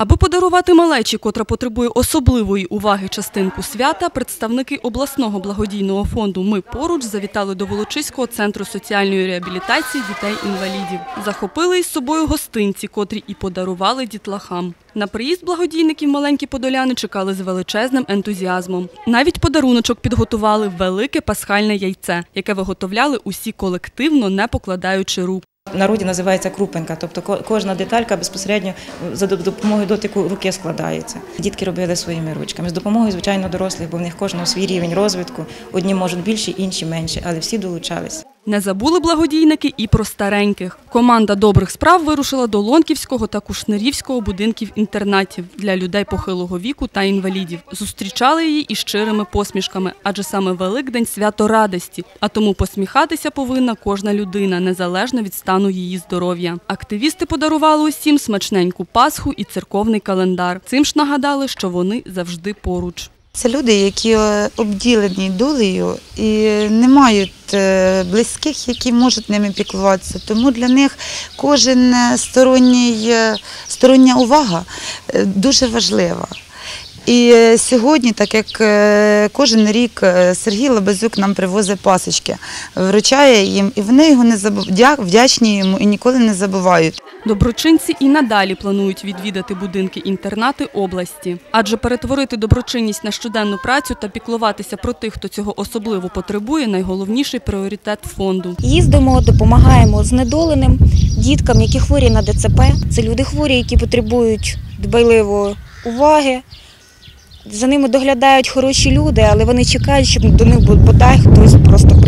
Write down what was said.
Аби подарувати малечі, котра потребує особливої уваги частинку свята, представники обласного благодійного фонду Ми поруч завітали до Волочиського центру соціальної реабілітації дітей-інвалідів. Захопили із собою гостинці, котрі і подарували дітлахам. На приїзд благодійників маленькі подоляни чекали з величезним ентузіазмом. Навіть подаруночок підготували велике пасхальне яйце, яке виготовляли усі колективно, не покладаючи рук. Народі називається крупинка, тобто ко- кожна деталька безпосередньо за допомогою дотику руки складається. Дітки робили своїми ручками з допомогою, звичайно, дорослих, бо в них кожного свій рівень розвитку. Одні можуть більше, інші менше, але всі долучалися. Не забули благодійники і про стареньких. Команда добрих справ вирушила до Лонківського та Кушнирівського будинків-інтернатів для людей похилого віку та інвалідів. Зустрічали її із щирими посмішками, адже саме Великдень – свято радості, а тому посміхатися повинна кожна людина, незалежно від стану її здоров'я. Активісти подарували усім смачненьку пасху і церковний календар. Цим ж нагадали, що вони завжди поруч. Це люди, які е, обділені долею і не мають е, близьких, які можуть ними піклуватися. Тому для них кожен е, сторонній, стороння увага дуже важлива. І сьогодні, так як кожен рік Сергій Лабазюк нам привозить пасочки, вручає їм, і вони його не забув, вдячні йому і ніколи не забувають. Доброчинці і надалі планують відвідати будинки-інтернати області. Адже перетворити доброчинність на щоденну працю та піклуватися про тих, хто цього особливо потребує, найголовніший пріоритет фонду. Їздимо, допомагаємо знедоленим діткам, які хворі на ДЦП. Це люди хворі, які потребують дбайливої уваги. За ними доглядають хороші люди, але вони чекають, щоб до них бодай хтось просто